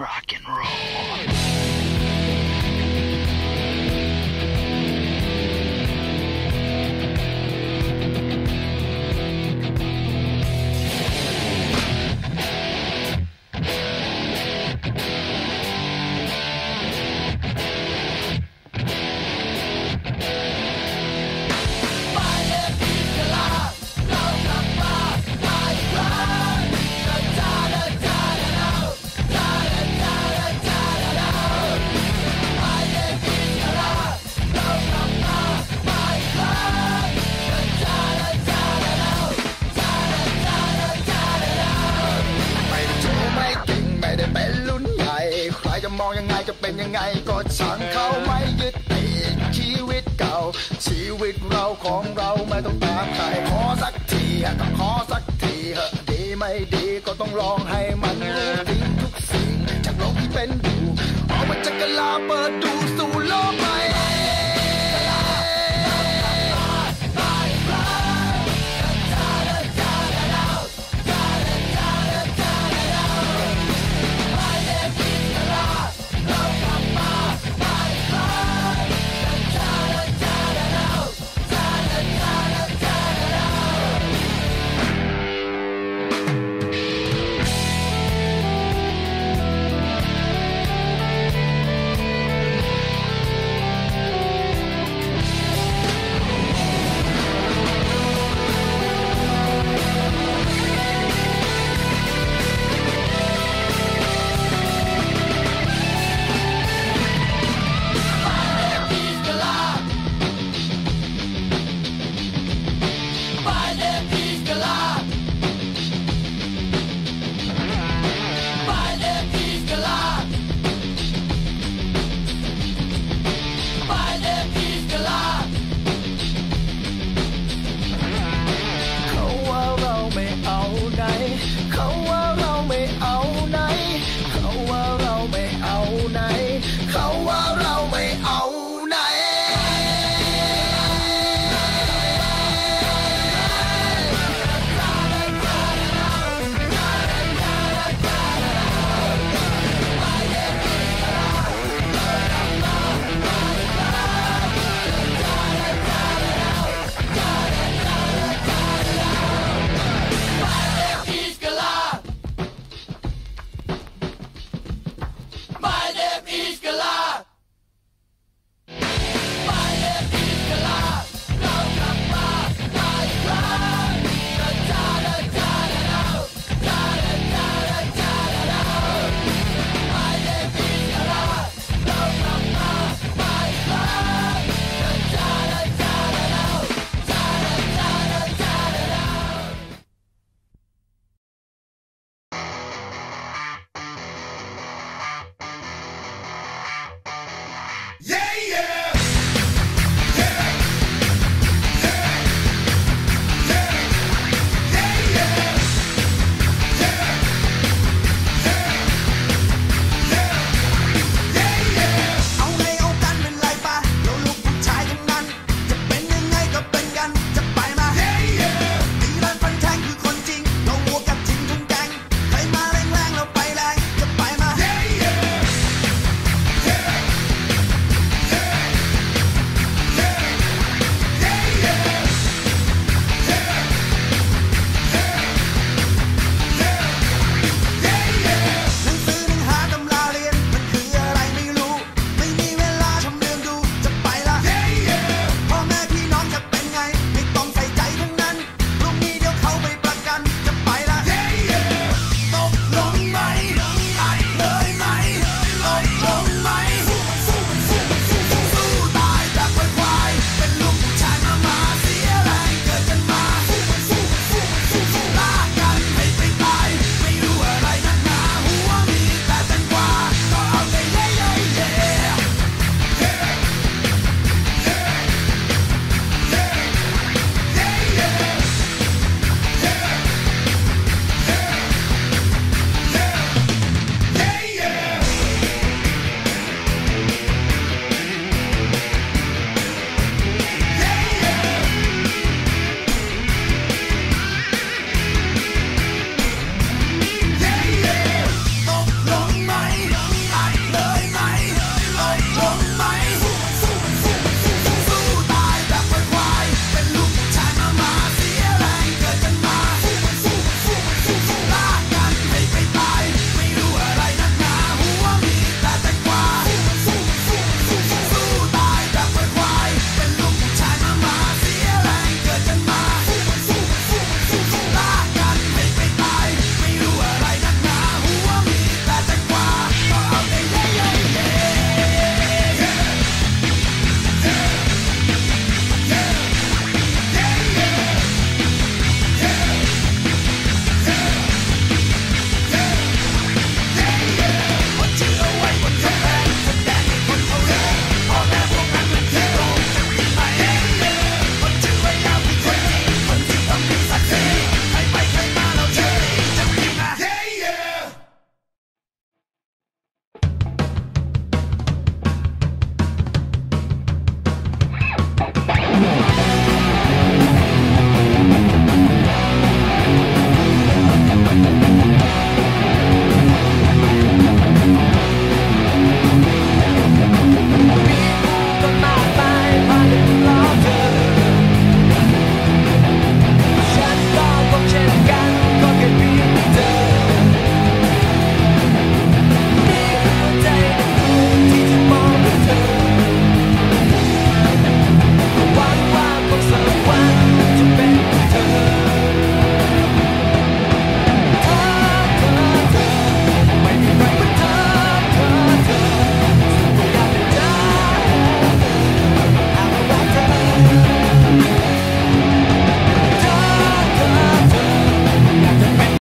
rock and roll. มองยังไงจะเป็นยังไงก็ช่างเขาไม่ยึดติดชีวิตเก่า ชีวิตเราของเราไม่ต้องตามใครขอสักทีก็ขอสักทีเหอะดีไม่ดีก็ต้องลองให้มันรู้ทิ้งทุกสิ่งจากโลกที่เป็นอยู่ออกมาจากกะลาเปิดดูสู่โลกใบ